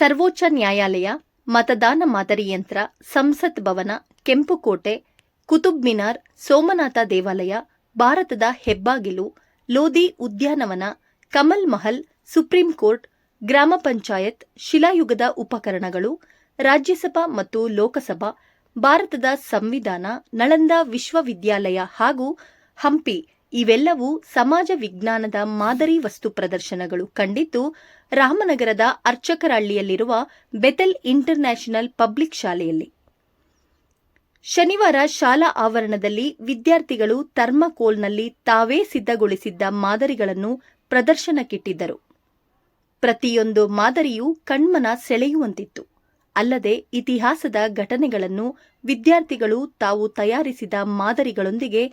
ಸರ್ವೋಚ್ಚ ನ್ಯಾಯಾಲಯ, ಮತದಾನ ಮಾದರಿ ಯಂತ್ರ, ಸಂಸತ್ ಭವನ, ಕೆಂಪುಕೋಟೆ, ಕುತುಬ್ ಮಿನಾರ್, ಸೋಮನಾಥ ದೇವಾಲಯ, ಭಾರತದ ಹೆಬ್ಬಾಗಿಲು, ಲೋಧಿ ಉದ್ಯಾನವನ, ಕಮಲ್ ಮಹಲ್, ಸುಪ್ರೀಂ ಕೋರ್ಟ್, ಗ್ರಾಮ ಪಂಚಾಯತ್, ಶಿಲಾಯುಗದ ಉಪಕರಣಗಳು, ರಾಜ್ಯಸಭಾ ಮತ್ತು ಲೋಕಸಭಾ, ಭಾರತದ ಸಂವಿಧಾನ, ನಳಂದ ವಿಶ್ವವಿದ್ಯಾಲಯ ಹಾಗೂ ಹಂಪಿ ಇವೆಲ್ಲವೂ ಸಮಾಜ ವಿಜ್ಞಾನದ ಮಾದರಿ ವಸ್ತು ಪ್ರದರ್ಶನಗಳು ಕಂಡಿದ್ದು, ರಾಮನಗರದ ಅರ್ಚಕರಹಳ್ಳಿಯಲ್ಲಿರುವ ಬೆತೆಲ್ ಇಂಟರ್ನ್ಯಾಷನಲ್ ಪಬ್ಲಿಕ್ ಶಾಲೆಯಲ್ಲಿ. ಶನಿವಾರ ಶಾಲಾ ಆವರಣದಲ್ಲಿ ವಿದ್ಯಾರ್ಥಿಗಳು ಥರ್ಮಕೋಲ್ನಲ್ಲಿ ತಾವೇ ಸಿದ್ಧಗೊಳಿಸಿದ್ದ ಮಾದರಿಗಳನ್ನು ಪ್ರದರ್ಶನಕ್ಕಿಟ್ಟಿದ್ದರು. ಪ್ರತಿಯೊಂದು ಮಾದರಿಯೂ ಕಣ್ಮನ ಸೆಳೆಯುವಂತಿತ್ತು. ಅಲ್ಲದೆ ಇತಿಹಾಸದ ಘಟನೆಗಳನ್ನು ವಿದ್ಯಾರ್ಥಿಗಳು ತಾವು ತಯಾರಿಸಿದ ಮಾದರಿಗಳೊಂದಿಗೆ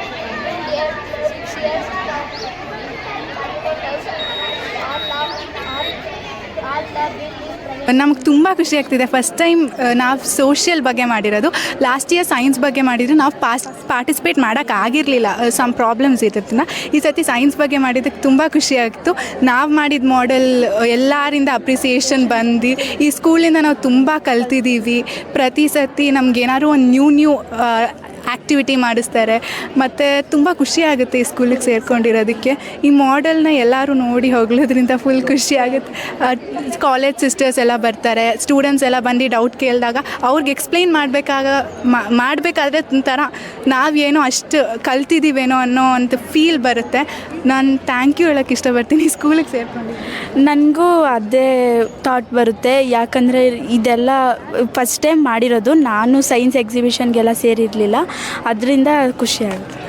ನಮ್ಗೆ ತುಂಬ ಖುಷಿ ಆಗ್ತಿದೆ. ಫಸ್ಟ್ ಟೈಮ್ ನಾವು ಸೋಷಿಯಲ್ ಬಗ್ಗೆ ಮಾಡಿರೋದು. ಲಾಸ್ಟ್ ಇಯರ್ ಸೈನ್ಸ್ ಬಗ್ಗೆ ಮಾಡಿದ್ರು. ನಾವು ಪಾಸ್ ಪಾರ್ಟಿಸಿಪೇಟ್ ಮಾಡೋಕ್ಕಾಗಿರಲಿಲ್ಲ ಸಮ್ ಪ್ರಾಬ್ಲಮ್ಸ್ ಇರೋದನ್ನ ಈ ಸರ್ತಿ ಸೈನ್ಸ್ ಬಗ್ಗೆ ಮಾಡಿದ್ದಕ್ಕೆ ತುಂಬ ಖುಷಿ ಆಗಿತ್ತು ನಾವು ಮಾಡಿದ ಮಾಡೆಲ್ ಎಲ್ಲರಿಂದ ಅಪ್ರಿಸಿಯೇಷನ್ ಬಂದು, ಈ ಸ್ಕೂಲಿಂದ ನಾವು ತುಂಬ ಕಲ್ತಿದ್ದೀವಿ ಪ್ರತಿ ಸತಿ ನಮ್ಗೆ ಏನಾದ್ರು ಒಂದು ನ್ಯೂ ನ್ಯೂ ಆ್ಯಕ್ಟಿವಿಟಿ ಮಾಡಿಸ್ತಾರೆ. ಮತ್ತು ತುಂಬ ಖುಷಿ ಆಗುತ್ತೆ ಈ ಸ್ಕೂಲಿಗೆ ಸೇರ್ಕೊಂಡಿರೋದಕ್ಕೆ. ಈ ಮಾಡೆಲ್ನ ಎಲ್ಲರೂ ನೋಡಿ ಹೋಗ್ಲೋದ್ರಿಂದ ಫುಲ್ ಖುಷಿ ಆಗುತ್ತೆ. ಕಾಲೇಜ್ ಸಿಸ್ಟರ್ಸ್ ಎಲ್ಲ ಬರ್ತಾರೆ ಸ್ಟೂಡೆಂಟ್ಸ್ ಎಲ್ಲ ಬಂದು ಡೌಟ್ ಕೇಳಿದಾಗ ಅವ್ರಿಗೆ ಎಕ್ಸ್ಪ್ಲೈನ್ ಮಾಡಬೇಕಾಗ ಮಾಡಬೇಕಾದ್ರೆ ಒಂಥರ ನಾವೇನೋ ಅಷ್ಟು ಕಲ್ತಿದ್ದೀವೇನೋ ಅನ್ನೋ ಅಂತ ಫೀಲ್ ಬರುತ್ತೆ. ನಾನು ಥ್ಯಾಂಕ್ ಯು ಹೇಳೋಕ್ಕೆ ಇಷ್ಟಪಡ್ತೀನಿ ಸ್ಕೂಲಿಗೆ ಸೇರ್ಕೊಂಡು. ನನಗೂ ಅದೇ ಥಾಟ್ ಬರುತ್ತೆ. ಯಾಕಂದರೆ ಇದೆಲ್ಲ ಫಸ್ಟ್ ಟೈಮ್ ಮಾಡಿರೋದು. ನಾನು ಸೈನ್ಸ್ ಎಕ್ಸಿಬಿಷನ್ಗೆಲ್ಲ ಸೇರಿರಲಿಲ್ಲ. ಅದರಿಂದ ಖುಷಿ ಆಗುತ್ತೆ.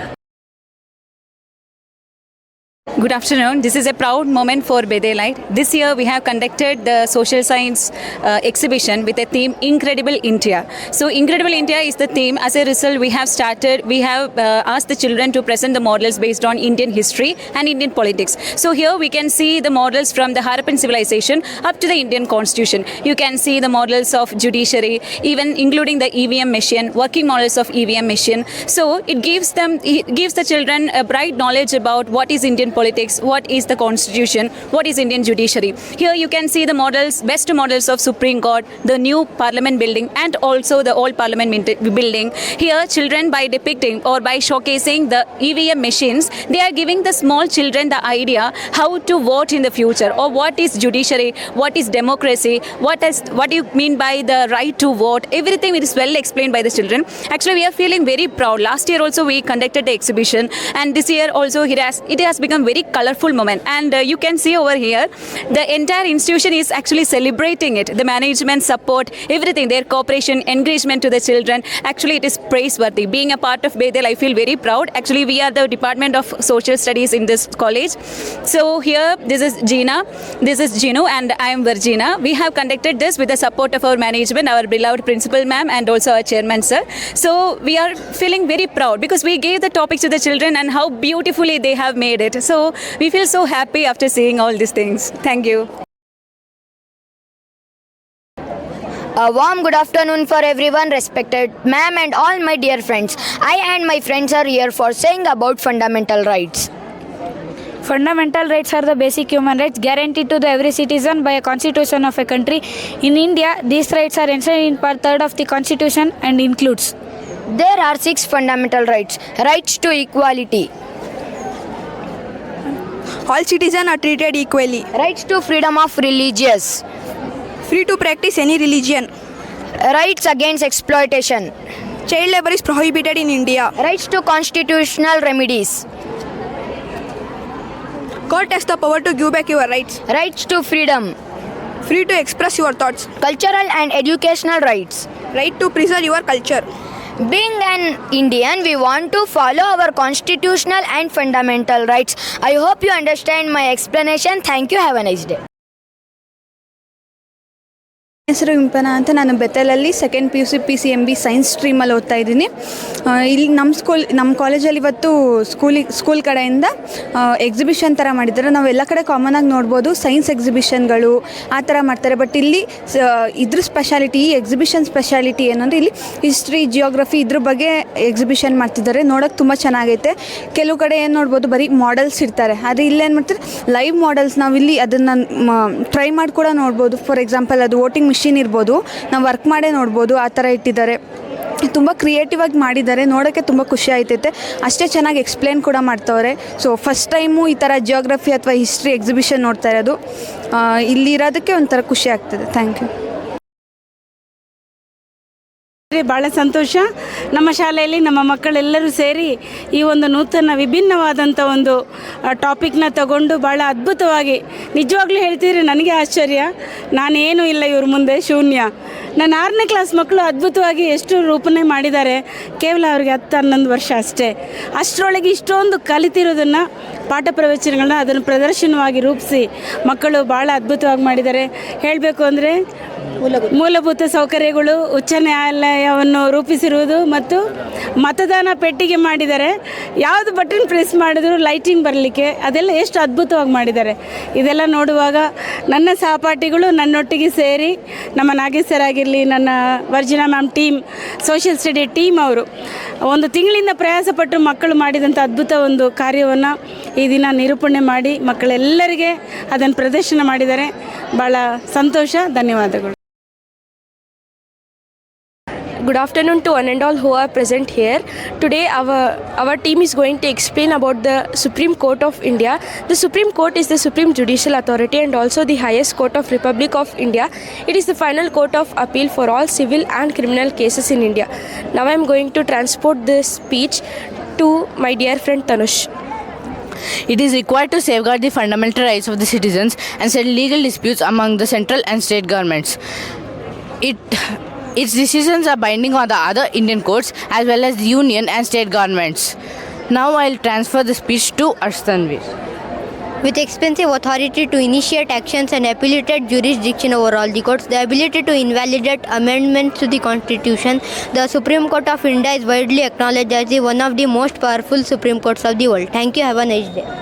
Good afternoon. This is a proud moment for Bedelite. This year we have conducted the social science uh, exhibition with a theme Incredible India. So Incredible India is the theme. As a result, we have started, we have uh, asked the children to present the models based on Indian history and Indian politics. So here we can see the models from the Harappan civilization up to the Indian constitution. You can see the models of judiciary, even including the EVM machine, working models of EVM machine. So it gives them, it gives the children a bright knowledge about what is Indian politics, what is the constitution, what is Indian judiciary. Here you can see the models, best models of Supreme Court, the new Parliament building, and also the old Parliament building. Here, children by depicting or by showcasing the EVM machines, they are giving the small children the idea how to vote in the future, or what is judiciary, what is democracy, what is what do you mean by the right to vote. Everything is well explained by the children. Actually, we are feeling very proud. Last year also we conducted the exhibition, and this year also it has it has become very colorful moment. And uh, you can see over here, the entire institution is actually celebrating it. The management support, everything, their cooperation, engagement to the children. Actually, it is praiseworthy. Being a part of Bedel, I feel very proud. Actually, we are the Department of Social Studies in this college. So here, this is Gina, this is Gino, and I am Virginia. We have conducted this with the support of our management, our beloved principal ma'am, and also our chairman sir. So we are feeling very proud because we gave the topics to the children and how beautifully they have made it. So we feel so happy after seeing all these things. Thank you. A warm good afternoon for everyone, respected ma'am and all my dear friends. I and my friends are here for saying about fundamental rights. Fundamental rights are the basic human rights guaranteed to the every citizen by a constitution of a country. In India, these rights are enshrined in part third of the constitution and includes There are six fundamental rights rights to equality, all citizens are treated equally. Rights to freedom of religious. Free to practice any religion. Rights against exploitation. Child labor is prohibited in India. Rights to constitutional remedies. Court has the power to give back your rights. Rights to freedom. Free to express your thoughts. Cultural and educational rights. Right to preserve your culture. Being an Indian, we want to follow our constitutional and fundamental rights. I hope you understand my explanation. Thank you. Have a nice day. ಹೆಸರು ಇಂಪನ ಅಂತ ನಾನು ಬೆತ್ತಲಲ್ಲಿ second P U C P C M B science ಸ್ಟ್ರೀಮಲ್ಲಿ ಓದ್ತಾ ಇದ್ದೀನಿ. ಇಲ್ಲಿ ನಮ್ಮ school ನಮ್ಮ ಕಾಲೇಜಲ್ಲಿ ಇವತ್ತು ಸ್ಕೂಲಿಗೆ ಸ್ಕೂಲ್ ಕಡೆಯಿಂದ ಎಕ್ಸಿಬಿಷನ್ ಥರ ಮಾಡಿದ್ದಾರೆ. ನಾವು ಎಲ್ಲ ಕಡೆ ಕಾಮನ್ ಆಗಿ ನೋಡ್ಬೋದು ಸೈನ್ಸ್ ಎಕ್ಸಿಬಿಷನ್ಗಳು ಆ ಥರ ಮಾಡ್ತಾರೆ. ಬಟ್ ಇಲ್ಲಿ ಇದ್ರ ಸ್ಪೆಷಾಲಿಟಿ ಈ ಎಕ್ಸಿಬಿಷನ್ ಸ್ಪೆಷಾಲಿಟಿ ಏನಂದರೆ ಇಲ್ಲಿ ಹಿಸ್ಟ್ರಿ ಜಿಯೋಗ್ರಫಿ ಇದ್ರ ಬಗ್ಗೆ ಎಕ್ಸಿಬಿಷನ್ ಮಾಡ್ತಿದ್ದಾರೆ. ನೋಡೋಕೆ ತುಂಬ ಚೆನ್ನಾಗೈತೆ. ಕೆಲವು ಕಡೆ ಏನು ನೋಡ್ಬೋದು, ಬರೀ ಮಾಡೆಲ್ಸ್ ಇರ್ತಾರೆ. ಆದರೆ ಇಲ್ಲೇನು ಮಾಡ್ತಾರೆ ಲೈವ್ ಮಾಡೆಲ್ಸ್ ನಾವಿಲ್ಲಿ ಅದನ್ನು ಟ್ರೈ ಮಾಡಿ ಕೂಡ ನೋಡ್ಬೋದು. ಫಾರ್ ಎಕ್ಸಾಂಪಲ್ ಅದು ವೋಟಿಂಗ್ ಮಿಷಿನ್ ಇರ್ಬೋದು, ನಾವು ವರ್ಕ್ ಮಾಡೇ ನೋಡ್ಬೋದು, ಆ ಥರ ಇಟ್ಟಿದ್ದಾರೆ. ತುಂಬ ಕ್ರಿಯೇಟಿವ್ ಆಗಿ ಮಾಡಿದ್ದಾರೆ ನೋಡೋಕ್ಕೆ ತುಂಬ ಖುಷಿ ಆಯ್ತೈತೆ. ಅಷ್ಟೇ ಚೆನ್ನಾಗಿ ಎಕ್ಸ್ಪ್ಲೇನ್ ಕೂಡ ಮಾಡ್ತವ್ರೆ. ಸೊ ಫಸ್ಟ್ ಟೈಮು ಈ ಥರ ಜಿಯೋಗ್ರಫಿ ಅಥವಾ ಹಿಸ್ಟ್ರಿ ಎಕ್ಸಿಬಿಷನ್ ನೋಡ್ತಾ ಇರೋದು. ಇಲ್ಲಿರೋದಕ್ಕೆ ಒಂಥರ ಖುಷಿ ಆಗ್ತದೆ. ಥ್ಯಾಂಕ್ ಯು ಭಾಳ ಸಂತೋಷ. ನಮ್ಮ ಶಾಲೆಯಲ್ಲಿ ನಮ್ಮ ಮಕ್ಕಳೆಲ್ಲರೂ ಸೇರಿ ಈ ಒಂದು ನೂತನ ವಿಭಿನ್ನವಾದಂಥ ಒಂದು ಟಾಪಿಕ್ನ ತಗೊಂಡು ಭಾಳ ಅದ್ಭುತವಾಗಿ, ನಿಜವಾಗ್ಲೂ ಹೇಳ್ತಿದ್ರೆ ನನಗೆ ಆಶ್ಚರ್ಯ. ನಾನೇನು ಇಲ್ಲ ಇವ್ರ ಮುಂದೆ, ಶೂನ್ಯ. ನನ್ನ ಆರನೇ ಕ್ಲಾಸ್ ಮಕ್ಕಳು ಅದ್ಭುತವಾಗಿ ಎಷ್ಟು ರೂಪನೆ ಮಾಡಿದ್ದಾರೆ. ಕೇವಲ ಅವ್ರಿಗೆ ಹತ್ತು, ಹನ್ನೊಂದು ವರ್ಷ ಅಷ್ಟೇ. ಅಷ್ಟರೊಳಗೆ ಇಷ್ಟೊಂದು ಕಲಿತಿರೋದನ್ನು, ಪಾಠ ಪ್ರವಚನಗಳನ್ನ ಅದನ್ನು ಪ್ರದರ್ಶನವಾಗಿ ರೂಪಿಸಿ ಮಕ್ಕಳು ಭಾಳ ಅದ್ಭುತವಾಗಿ ಮಾಡಿದ್ದಾರೆ. ಹೇಳಬೇಕು ಅಂದರೆ ಮೂಲಭೂತ ಸೌಕರ್ಯಗಳು ಉಚ್ಚ ನ್ಯಾಯಾಲಯವನ್ನು ರೂಪಿಸಿರುವುದು ಮತ್ತು ಮತದಾನ ಪೆಟ್ಟಿಗೆ ಮಾಡಿದರೆ ಯಾವುದು ಬಟನ್ ಪ್ರೆಸ್ ಮಾಡಿದ್ರು ಲೈಟಿಂಗ್ ಬರಲಿಕ್ಕೆ ಅದೆಲ್ಲ ಎಷ್ಟು ಅದ್ಭುತವಾಗಿ ಮಾಡಿದ್ದಾರೆ. ಇದೆಲ್ಲ ನೋಡುವಾಗ ನನ್ನ ಸಹಪಾಠಿಗಳು ನನ್ನೊಟ್ಟಿಗೆ ಸೇರಿ ನಮ್ಮ ನಾಗೇಶ್ ಆಗಿರಲಿ ನನ್ನ Virginia ma'am team, social study team ಅವರು ಒಂದು ತಿಂಗಳಿಂದ ಪ್ರಯಾಸಪಟ್ಟು ಮಕ್ಕಳು ಮಾಡಿದಂಥ ಅದ್ಭುತ ಒಂದು ಕಾರ್ಯವನ್ನು ಈ ದಿನ ನಿರೂಪಣೆ ಮಾಡಿ ಮಕ್ಕಳೆಲ್ಲರಿಗೆ ಅದನ್ನು ಪ್ರದರ್ಶನ ಮಾಡಿದ್ದಾರೆ ಭಾಳ ಸಂತೋಷ, ಧನ್ಯವಾದಗಳು. Good afternoon to one and all who are present here. Today, our our team is going to explain about the Supreme Court of India. The Supreme Court is the supreme judicial authority and also the highest court of Republic of India. It is the final court of appeal for all civil and criminal cases in India. Now, I am going to transport this speech to my dear friend Tanush. It is required to safeguard the fundamental rights of the citizens and settle legal disputes among the central and state governments. It its decisions are binding on the other Indian courts as well as the union and state governments. Now I'll transfer the speech to Arstanvir. With expensive authority to initiate actions and appellated jurisdiction over all the courts, the ability to invalidate amendments to the Constitution, the Supreme Court of India is widely acknowledged as one of the most powerful Supreme Courts of the world. Thank you. Have a nice day.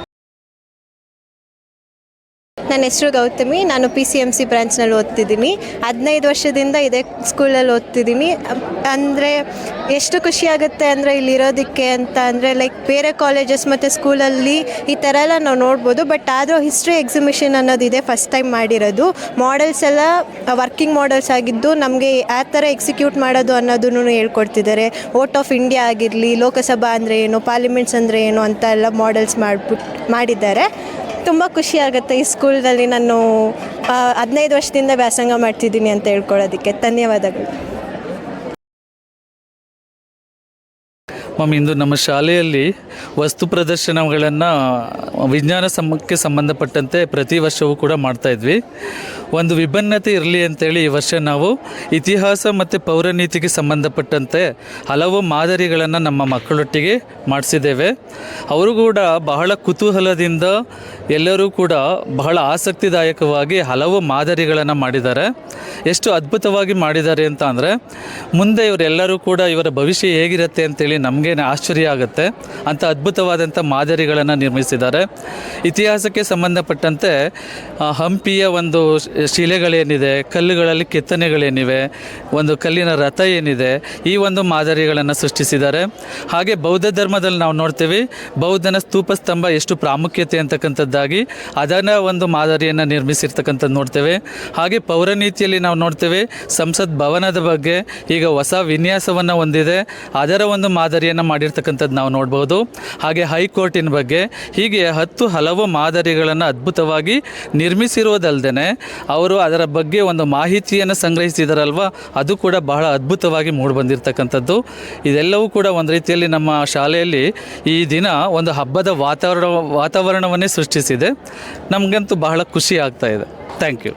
ನನ್ನ ಹೆಸರು ಗೌತಮಿ. ನಾನು P C M C ಬ್ರಾಂಚ್ನಲ್ಲಿ ಓದ್ತಿದ್ದೀನಿ. ಹದಿನೈದು ವರ್ಷದಿಂದ ಇದೇ ಸ್ಕೂಲಲ್ಲಿ ಓದ್ತಿದ್ದೀನಿ. ಅಂದರೆ ಎಷ್ಟು ಖುಷಿ ಆಗುತ್ತೆ ಅಂದರೆ ಇಲ್ಲಿರೋದಕ್ಕೆ ಅಂತ ಅಂದರೆ ಲೈಕ್ ಬೇರೆ ಕಾಲೇಜಸ್ ಮತ್ತು ಸ್ಕೂಲಲ್ಲಿ ಈ ಥರ ಎಲ್ಲ ನಾವು ನೋಡ್ಬೋದು. ಬಟ್ ಆದರೂ ಹಿಸ್ಟ್ರಿ ಎಕ್ಸಿಬಿಷನ್ ಅನ್ನೋದು ಇದೆ ಫಸ್ಟ್ ಟೈಮ್ ಮಾಡಿರೋದು. ಮಾಡೆಲ್ಸ್ ಎಲ್ಲ ವರ್ಕಿಂಗ್ ಮಾಡೆಲ್ಸ್ ಆಗಿದ್ದು ನಮಗೆ ಆ ಥರ ಎಕ್ಸಿಕ್ಯೂಟ್ ಮಾಡೋದು ಅನ್ನೋದನ್ನು ಹೇಳ್ಕೊಡ್ತಿದ್ದಾರೆ. ವೋಟ್ ಆಫ್ ಇಂಡಿಯಾ ಆಗಿರಲಿ, ಲೋಕಸಭಾ ಅಂದರೆ ಏನು ಪಾರ್ಲಿಮೆಂಟ್ಸ್ ಅಂದರೆ ಏನು ಅಂತ ಎಲ್ಲ ಮಾಡೆಲ್ಸ್ ಮಾಡಿಬಿಟ್ಟು ಮಾಡಿದ್ದಾರೆ. ತುಂಬ ಖುಷಿ ಆಗುತ್ತೆ ಈ ಸ್ಕೂಲ್ನಲ್ಲಿ ನಾನು ಹದಿನೈದು ವರ್ಷದಿಂದ ವ್ಯಾಸಂಗ ಮಾಡ್ತಿದ್ದೀನಿ ಅಂತ ಹೇಳ್ಕೊಳ್ಳೋದಕ್ಕೆ. ಧನ್ಯವಾದಗಳು. ಮ್ಯಾಮ್, ಇಂದು ನಮ್ಮ ಶಾಲೆಯಲ್ಲಿ ವಸ್ತು ಪ್ರದರ್ಶನಗಳನ್ನು ವಿಜ್ಞಾನ ಸಮಕ್ಕೆ ಸಂಬಂಧಪಟ್ಟಂತೆ ಪ್ರತಿ ವರ್ಷವೂ ಕೂಡ ಮಾಡ್ತಾ ಇದ್ವಿ. ಒಂದು ವಿಭಿನ್ನತೆ ಇರಲಿ ಅಂತೇಳಿ ಈ ವರ್ಷ ನಾವು ಇತಿಹಾಸ ಮತ್ತು ಪೌರನೀತಿಗೆ ಸಂಬಂಧಪಟ್ಟಂತೆ ಹಲವು ಮಾದರಿಗಳನ್ನು ನಮ್ಮ ಮಕ್ಕಳೊಟ್ಟಿಗೆ ಮಾಡಿಸಿದ್ದೇವೆ. ಅವರು ಕೂಡ ಬಹಳ ಕುತೂಹಲದಿಂದ ಎಲ್ಲರೂ ಕೂಡ ಬಹಳ ಆಸಕ್ತಿದಾಯಕವಾಗಿ ಹಲವು ಮಾದರಿಗಳನ್ನು ಮಾಡಿದ್ದಾರೆ. ಎಷ್ಟು ಅದ್ಭುತವಾಗಿ ಮಾಡಿದ್ದಾರೆ ಅಂತ ಅಂದರೆ ಮುಂದೆ ಇವರೆಲ್ಲರೂ ಕೂಡ ಇವರ ಭವಿಷ್ಯ ಹೇಗಿರುತ್ತೆ ಅಂತೇಳಿ ನಮಗೇನೆ ಆಶ್ಚರ್ಯ ಆಗುತ್ತೆ. ಅಂಥ ಅದ್ಭುತವಾದಂಥ ಮಾದರಿಗಳನ್ನು ನಿರ್ಮಿಸಿದ್ದಾರೆ. ಇತಿಹಾಸಕ್ಕೆ ಸಂಬಂಧಪಟ್ಟಂತೆ ಹಂಪಿಯ ಒಂದು ಶಿಲೆಗಳೇನಿದೆ, ಕಲ್ಲುಗಳಲ್ಲಿ ಕೆತ್ತನೆಗಳೇನಿವೆ, ಒಂದು ಕಲ್ಲಿನ ರಥ ಏನಿದೆ, ಈ ಒಂದು ಮಾದರಿಗಳನ್ನು ಸೃಷ್ಟಿಸಿದ್ದಾರೆ. ಹಾಗೆ ಬೌದ್ಧ ಧರ್ಮದಲ್ಲಿ ನಾವು ನೋಡ್ತೀವಿ, ಬೌದ್ಧನ ಸ್ತೂಪ ಸ್ತಂಭ ಎಷ್ಟು ಪ್ರಾಮುಖ್ಯತೆ ಅಂತಕ್ಕಂಥದ್ದಾಗಿ ಅದನ್ನು ಒಂದು ಮಾದರಿಯನ್ನು ನಿರ್ಮಿಸಿರ್ತಕ್ಕಂಥದ್ದು ನೋಡ್ತೇವೆ. ಹಾಗೆ ಪೌರನೀತಿಯಲ್ಲಿ ನಾವು ನೋಡ್ತೇವೆ, ಸಂಸತ್ ಭವನದ ಬಗ್ಗೆ ಈಗ ಹೊಸ ವಿನ್ಯಾಸವನ್ನು ಹೊಂದಿದೆ, ಅದರ ಒಂದು ಮಾದರಿಯನ್ನು ಮಾಡಿರ್ತಕ್ಕಂಥದ್ದು ನಾವು ನೋಡ್ಬೋದು. ಹಾಗೆ ಹೈಕೋರ್ಟಿನ ಬಗ್ಗೆ ಹೀಗೆ ಹತ್ತು ಹಲವು ಮಾದರಿಗಳನ್ನು ಅದ್ಭುತವಾಗಿ ನಿರ್ಮಿಸಿರುವುದಲ್ಲದೆ ಅವರು ಅದರ ಬಗ್ಗೆ ಒಂದು ಮಾಹಿತಿಯನ್ನು ಸಂಗ್ರಹಿಸಿದಾರಲ್ವ? ಅದು ಕೂಡ ಬಹಳ ಅದ್ಭುತವಾಗಿ ಮೂಡಿಬಂದಿರ್ತಕ್ಕಂಥದ್ದು ಇದೆಲ್ಲವೂ ಕೂಡ ಒಂದು ರೀತಿಯಲ್ಲಿ ನಮ್ಮ ಶಾಲೆಯಲ್ಲಿ ಈ ದಿನ ಒಂದು ಹಬ್ಬದ ವಾತಾವರಣ, ವಾತಾವರಣವನ್ನೇ ಸೃಷ್ಟಿಸಿದೆ. ನಮಗಂತೂ ಬಹಳ ಖುಷಿ ಆಗ್ತಾ ಇದೆ. Thank you